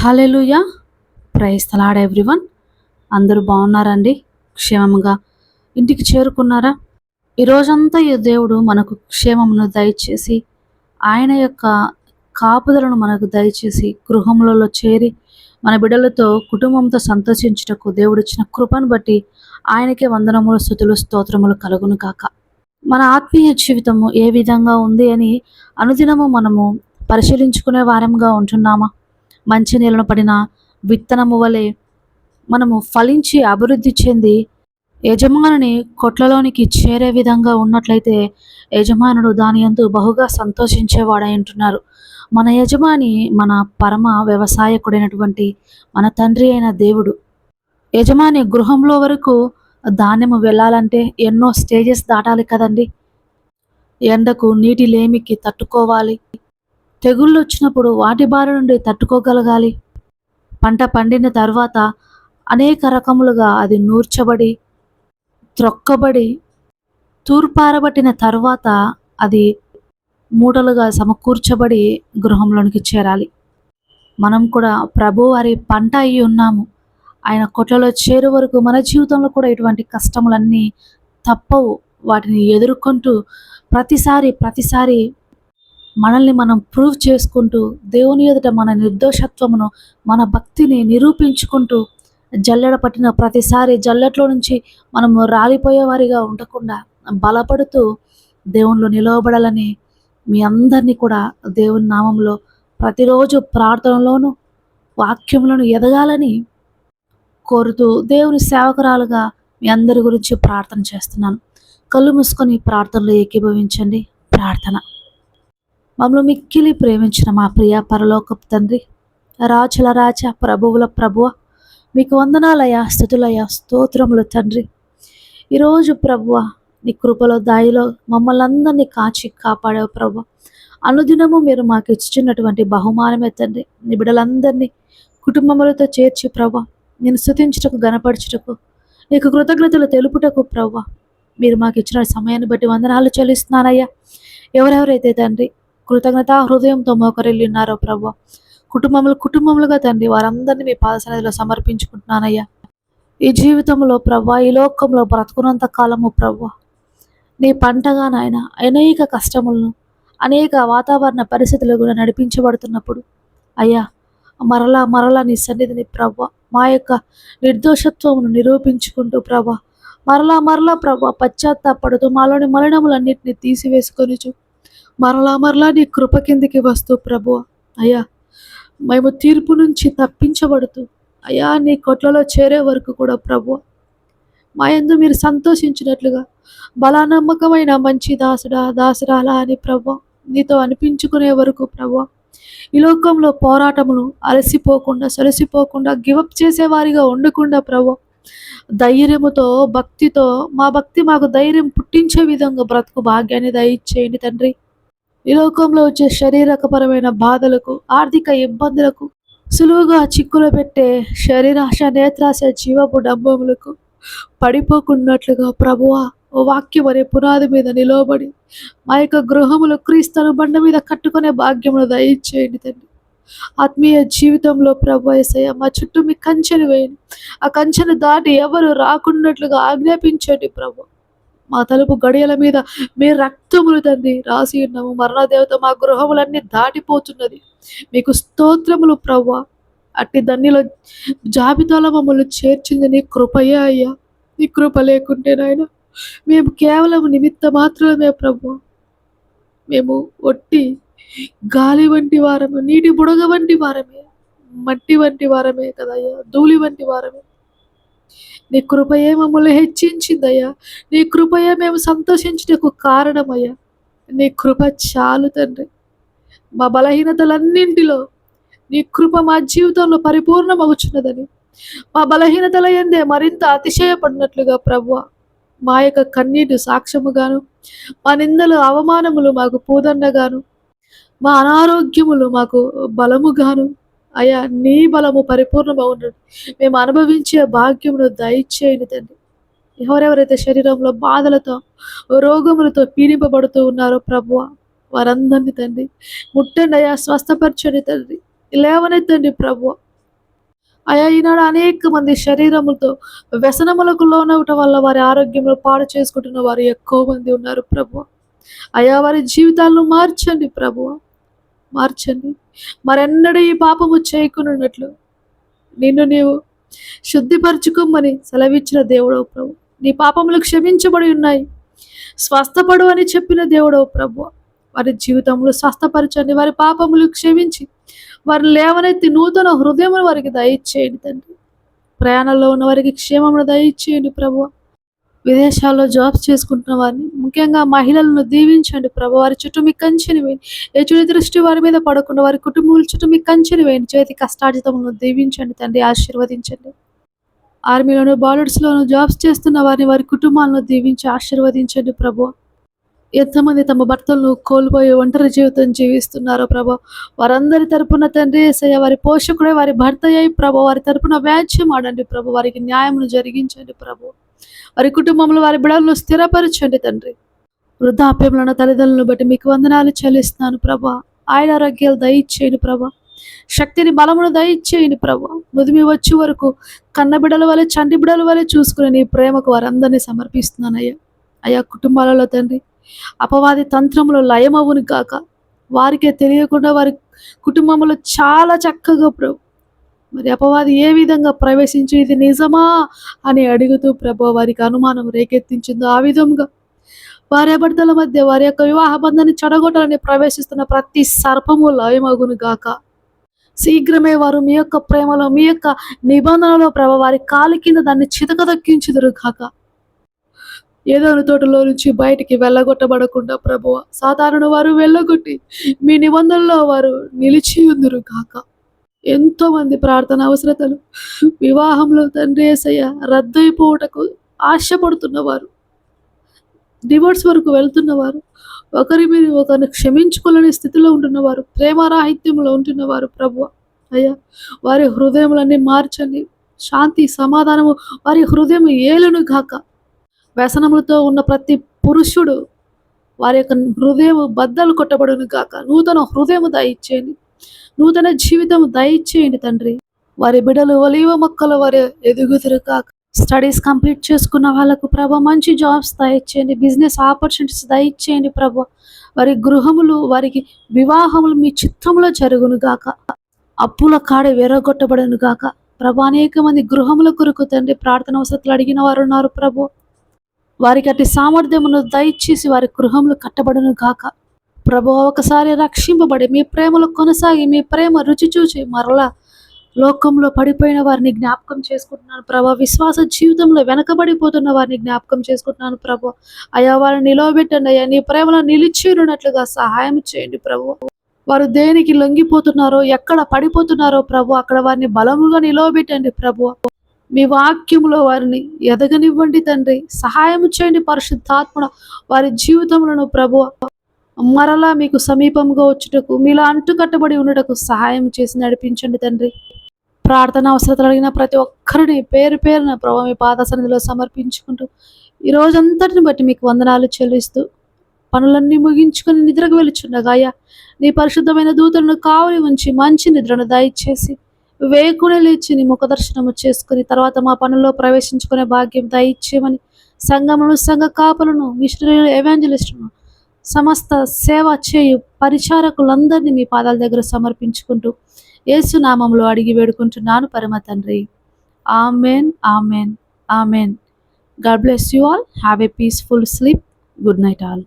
Hallelujah praise తలాడ్ everyone అందరూ బాగున్నారండి? క్షేమంగా ఇంటికి చేరుకున్నారా? ఈ రోజంతా ఈ దేవుడు మనకు క్షేమమును దయచేసి ఆయన యొక్క కాపుదలను మనకు దయచేసి గృహములలో చేరి మన బిడ్డలతో కుటుంబంతో సంతోషించుటకు దేవుడిచ్చిన కృపను బట్టి ఆయనకే వందనములు స్థుతులు స్తోత్రములు కలుగును కాక మన ఆత్మీయ జీవితము ఏ విధంగా ఉంది అని అనుదినము మనము పరిశీలించుకునే వారంగా ఉంటున్నామా? మంచి నీళ్ళను పడిన విత్తనము వలె మనము ఫలించి అభివృద్ధి చెంది యజమానుని కొట్లలోనికి చేరే విధంగా ఉన్నట్లయితే యజమానుడు దాని యందు బహుగా సంతోషించేవాడై ఉంటున్నారు మన యజమాని మన పరమ వ్యవసాయకుడైనటువంటి మన తండ్రి అయిన దేవుడు. యజమాని గృహంలో వరకు ధాన్యము వెళ్ళాలంటే ఎన్నో స్టేజెస్ దాటాలి కదండి. ఎండకు నీటి లేమికి తట్టుకోవాలి. తెగుళ్ళు వచ్చినప్పుడు వాటి బారి నుండి తట్టుకోగలగాలి. పంట పండిన తర్వాత అనేక రకములుగా అది నూర్చబడి త్రొక్కబడి తూర్పారబట్టిన తర్వాత అది మూటలుగా సమకూర్చబడి గృహంలోనికి చేరాలి. మనం కూడా ప్రభు వారి పంట అయి ఉన్నాము. ఆయన కొట్లలో చేరు వరకు మన జీవితంలో కూడా ఇటువంటి కష్టములన్నీ తప్పవు. వాటిని ఎదుర్కొంటూ ప్రతిసారి ప్రతిసారి మనల్ని మనం ప్రూవ్ చేసుకుంటూ దేవుని ఎదుట మన నిర్దోషత్వమును మన భక్తిని నిరూపించుకుంటూ జల్లెడ పట్టిన ప్రతిసారి జల్లెట్లో నుంచి మనము రాలిపోయేవారిగా ఉండకుండా బలపడుతూ దేవుళ్ళు నిలవబడాలని మీ అందరినీ కూడా దేవుని నామంలో ప్రతిరోజు ప్రార్థనలోను వాక్యములను ఎదగాలని కోరుతూ దేవుని సేవకురాలుగా మీ అందరి గురించి ప్రార్థన చేస్తున్నాను. కళ్ళు మూసుకొని ప్రార్థనలో ఏకీభవించండి. ప్రార్థన. మమ్మల్ని మిక్కిలి ప్రేమించిన మా ప్రియ పరలోకపు తండ్రి రాజుల రాజ ప్రభువుల ప్రభువ మీకు వందనాలయ స్థుతులయ స్తోత్రములు తండ్రి. ఈరోజు ప్రభువ నీ కృపలో దాయిలో మమ్మల్ని అందరినీ కాచి కాపాడావు ప్రభు అనుదినము మీరు మాకు ఇచ్చినటువంటి బహుమానమే తండ్రి. నీ బిడ్డలందరినీ కుటుంబములతో చేర్చి ప్రభా నేను స్థుతించుటకు గనపరచుటకు నీకు కృతజ్ఞతలు తెలుపుటకు ప్రభా మీరు మాకు ఇచ్చిన సమయాన్ని బట్టి వందనాలు చెల్లిస్తున్నానయ్యా. ఎవరెవరైతే తండ్రి కృతజ్ఞత హృదయంతో మోకరిల్లున్నారో ప్రభు ప్రభా. కుటుంబములు కుటుంబములుగా తండ్రి వారందరినీ మీ పాదసన్నిధిలో సమర్పించుకుంటున్నానయ్యా. ఈ జీవితంలో ప్రభా ఈ లోకంలో బ్రతుకున్నంత కాలము ప్రభు. నీ పంటగా నాయన అనేక కష్టములను అనేక వాతావరణ పరిస్థితులు కూడా నడిపించబడుతున్నప్పుడు అయ్యా మరలా మరలా నీ సన్నిధిని ప్రభ మా యొక్క నిర్దోషత్వమును నిరూపించుకుంటూ ప్రభా మరలా మరలా ప్రభా పశ్చాత్తాపడుతూ మాలోని మలినములన్నింటినీ తీసివేసుకొనిచు. మరలా మరలా నీ కృప కిందికి వస్తూ ప్రభు అయ్యా మేము తీర్పు నుంచి తప్పించబడుతూ అయ్యా నీ కొట్లలో చేరే వరకు కూడా ప్రభు మా ఎందు మీరు సంతోషించినట్లుగా బలానమ్మకమైన మంచి దాసుడా దాసురాలా అని ప్రభు నీతో అనిపించుకునే వరకు ప్రభు ఈ లోకంలో పోరాటములు అలసిపోకుండా సలసిపోకుండా గివప్ చేసేవారిగా ఉండకుండా ప్రభు ధైర్యముతో భక్తితో మా భక్తి మాకు ధైర్యం పుట్టించే విధంగా బ్రతుకు భాగ్యాన్ని దయచేయండి తండ్రి. ఈ లోకంలో వచ్చే శరీరకపరమైన బాధలకు ఆర్థిక ఇబ్బందులకు సులువుగా చిక్కులు పెట్టే శరీరాశ నేత్రాశ జీవపు డంబములకు పడిపోకున్నట్లుగా ప్రభువా ఓ వాక్యం అనే పునాది మీద నిలవబడి మా యొక్క గృహములు క్రీస్తును బండ మీద కట్టుకునే భాగ్యమును దయచేయండి తండ్రి. ఆత్మీయ జీవితంలో ప్రభు ఏసయ్య మా చుట్టూ మీ కంచెను వేయండి. ఆ కంచెను దాటి ఎవరు రాకున్నట్లుగా ఆజ్ఞాపించండి ప్రభు మా తలుపు గడియల మీద మీ రక్తములు తండ్రి రాసి ఉన్నాము. మరణదేవత మా గృహములన్నీ దాటిపోతున్నది. మీకు స్తోత్రములు ప్రభు అట్టి దన్నిలో జాబితాలో మమ్మల్ని చేర్చింది నీ కృపయే అయ్యా. నీ కృప లేకుంటే నాయన మేము కేవలం నిమిత్త మాత్రమే ప్రభు మేము ఒట్టి గాలి వంటి వారము నీటి బుడగ వంటి వారమే మట్టి వంటి వారమే కదయ్యా ధూళి వంటి వారమే. నీ కృపయే మమ్మల్ని హెచ్చించిందయ్యా. నీ కృపయే మేము సంతోషించుటకు కారణమయ్యా. నీ కృప చాలు తండ్రి. మా బలహీనతలన్నింటిలో నీ కృప మా జీవితంలో పరిపూర్ణమవుచున్నదని మా బలహీనతల ఎందే మరింత అతిశయపడినట్లుగా ప్రభు మా యొక్క కన్నీటి సాక్ష్యముగాను మా నిందలు అవమానములు మాకు పూదండగాను మా అనారోగ్యములు మాకు బలముగాను అయ్యా నీ బలము పరిపూర్ణమవునది మేము అనుభవించే భాగ్యమును దయచేయని తండ్రి. ఎవరెవరైతే శరీరంలో బాధలతో రోగములతో పీడింపబడుతూ ఉన్నారో ప్రభువ వారందరినీ తండ్రి ముట్టండి అయ్యా స్వస్థపరచండి తండ్రి. లేవనెత్తండి ప్రభు అయా ఈనాడు అనేక మంది శరీరములతో వ్యసనములకు లోనవటం వల్ల వారి ఆరోగ్యంలో పాడు చేసుకుంటున్న వారు ఎక్కువ మంది ఉన్నారు ప్రభు అయా వారి జీవితాలను మార్చండి ప్రభువా. మార్చండి. మరెన్నడూ ఈ పాపము చేయకునున్నట్లు నిన్ను నీవు శుద్ధిపరచుకోమని సెలవిచ్చిన దేవుడవు ప్రభు. నీ పాపములు క్షమించబడి ఉన్నాయి. స్వస్థపడు అని చెప్పిన దేవుడవు ప్రభు. వారి జీవితంలో స్వస్థపరచండి. వారి పాపములు క్షమించి. వారి లేవనెత్తి నూతన హృదయమును వారికి దయచేయండి తండ్రి. ప్రయాణంలో ఉన్న వారికి క్షేమమును దయచేయండి ప్రభు. విదేశాల్లో జాబ్స్ చేసుకుంటున్న వారిని ముఖ్యంగా మహిళలను దీవించండి. ప్రభు వారి చుట్టూ మీ కంచెని వేయండి. ఏ దృష్టి వారి మీద పడకుండా వారి కుటుంబం చుట్టూ మీ కంచెని వేయండి. చేతి కష్టార్జితములను దీవించండి తండ్రి ఆశీర్వదించండి. ఆర్మీలోను బాలుడ్స్లోను జాబ్స్ చేస్తున్న వారిని వారి కుటుంబాలను దీవించి ఆశీర్వదించండి ప్రభు ఎంతమంది తమ భర్తలను కోల్పోయి ఒంటరి జీవితం జీవిస్తున్నారో ప్రభు. వారందరి తరపున తండ్రి ఏసయ్య వారి పోషకుడే వారి భర్త అయి ప్రభు. వారి తరపున వ్యాజ్యం ఆడండి ప్రభు. వారికి న్యాయమును జరిగించండి ప్రభు. వారి కుటుంబంలో వారి బిడలను స్థిరపరచండి తండ్రి. వృద్ధాప్యంలో తల్లిదండ్రులను బట్టి మీకు వందనాలు చెల్లిస్తున్నాను ప్రభా. ఆయన ఆరోగ్యాలు దయచేయండి ప్రభా. శక్తిని బలమును దయచేయండి ప్రభా. ముదిమి వచ్చే వరకు కన్న బిడల వలె చంటి బిడల వలె చూసుకుని నీ ప్రేమకు వారందరినీ సమర్పిస్తున్నాను అయ్యా. అయ్యా కుటుంబాలలో తండ్రి అపవాది తంత్రములు లయమవును కాక వారికే తెలియకుండా వారి కుటుంబంలో చాలా చక్కగా ప్రభు మరి అపవాది ఏ విధంగా ప్రవేశించి ఇది నిజమా అని అడుగుతూ ప్రభు వారికి అనుమానం రేకెత్తించిందో. ఆ విధంగా భార్యాభర్తల మధ్య వారి యొక్క వివాహ బంధాన్ని చెడగొట్టాలని ప్రవేశిస్తున్న ప్రతి సర్పము లయమగును గాక. శీఘ్రమే వారు మీ యొక్క ప్రేమలో మీ యొక్క నిబంధనలో ప్రభ వారి కాలి కింద దాన్ని చితకదక్కించుదురు కాక ఏదో తోటలో నుంచి బయటికి వెళ్ళగొట్టబడకుండా ప్రభువ సాధారణ వారు వెళ్ళగొట్టి మీ నిబంధనలో వారు నిలిచి ఉందురు కాక ఎంతో మంది ప్రార్థన అవసరతలు. వివాహంలో తండ్రి ఏసయ్య రద్దయిపోవటకు ఆశపడుతున్నవారు. డివోర్స్ వరకు వెళ్తున్నవారు. ఒకరి మీద ఒకరిని క్షమించుకోలేని స్థితిలో ఉంటున్నవారు. ప్రేమరాహిత్యంలో ఉంటున్నవారు ప్రభు అయ్యా వారి హృదయములన్నీ మార్చండి. శాంతి సమాధానము వారి హృదయం ఏలును గాక. వ్యసనములతో ఉన్న ప్రతి పురుషుడు వారి యొక్క హృదయం బద్దలు కొట్టబడును గాక. నూతన హృదయము దయచేయండి. నూతన జీవితం దయచేయండి తండ్రి. వారి బిడలు ఒలివ మొక్కలు వారి ఎదుగుదురు కాక స్టడీస్ కంప్లీట్ చేసుకున్న వాళ్ళకు ప్రభ మంచి జాబ్స్ దయచేయండి. బిజినెస్ ఆపర్చునిటీస్ దయచేయండి ప్రభ. వారి గృహములు వారికి వివాహములు మీ చిత్తంలో జరుగును గాక. అప్పుల కాడ వెరగొట్టబడను గాక. ప్రభు అనేక మంది గృహముల కొరకు తండ్రి ప్రార్థన వసతులు అడిగిన వారు ఉన్నారు ప్రభు. వారికి అటు సామర్థ్యమును దయచేసి వారి గృహములు కట్టబడును గాక. ప్రభు ఒకసారి రక్షింపబడి మీ ప్రేమలో కొనసాగి మీ ప్రేమ రుచి చూచి మరలా లోకంలో పడిపోయిన వారిని జ్ఞాపకం చేసుకుంటున్నాను ప్రభా. విశ్వాస జీవితంలో వెనకబడిపోతున్న వారిని జ్ఞాపకం చేసుకుంటున్నాను ప్రభు. అయ్యా వారిని నిలవబెట్టండి అయ్యా. నీ ప్రేమలో నిలిచినట్లుగా సహాయం చేయండి ప్రభు. వారు దేనికి లొంగిపోతున్నారో ఎక్కడ పడిపోతున్నారో ప్రభు అక్కడ వారిని బలముగా నిలవబెట్టండి ప్రభు. మీ వాక్యంలో వారిని ఎదగనివ్వండి తండ్రి. సహాయం చేయండి పరిశుద్ధాత్మన వారి జీవితములను ప్రభు. మరలా మీకు సమీపంగా వచ్చుటకు మీలో అంటుకట్టబడి ఉండటకు సహాయం చేసి నడిపించండి తండ్రి. ప్రార్థన అవసరతలు అడిగిన ప్రతి ఒక్కరిని పేరు పేరున ప్రభావ మీ పాద సన్నిధిలో సమర్పించుకుంటూ ఈ రోజంతటిని బట్టి మీకు వందనాలు చెల్లిస్తూ పనులన్నీ ముగించుకొని నిద్రకు వెలుచుండగా అయ్యా నీ పరిశుద్ధమైన దూతలను కావలి ఉంచి మంచి నిద్రను దయచేసి వేకునే లేచి నీ ముఖదర్శనము చేసుకుని తర్వాత మా పనుల్లో ప్రవేశించుకునే భాగ్యం దయచేయమని సంఘములను సంఘ కాపులను మిషనరీలు ఎవాంజలిస్టులను సమస్త సేవ చేయు పరిచారకులందరినీ మీ పాదాల దగ్గర సమర్పించుకుంటూ ఏసునామంలో అడిగి వేడుకుంటున్నాను పరమ తండ్రి. Amen amen amen. God bless you all. Have a peaceful sleep. Good night all.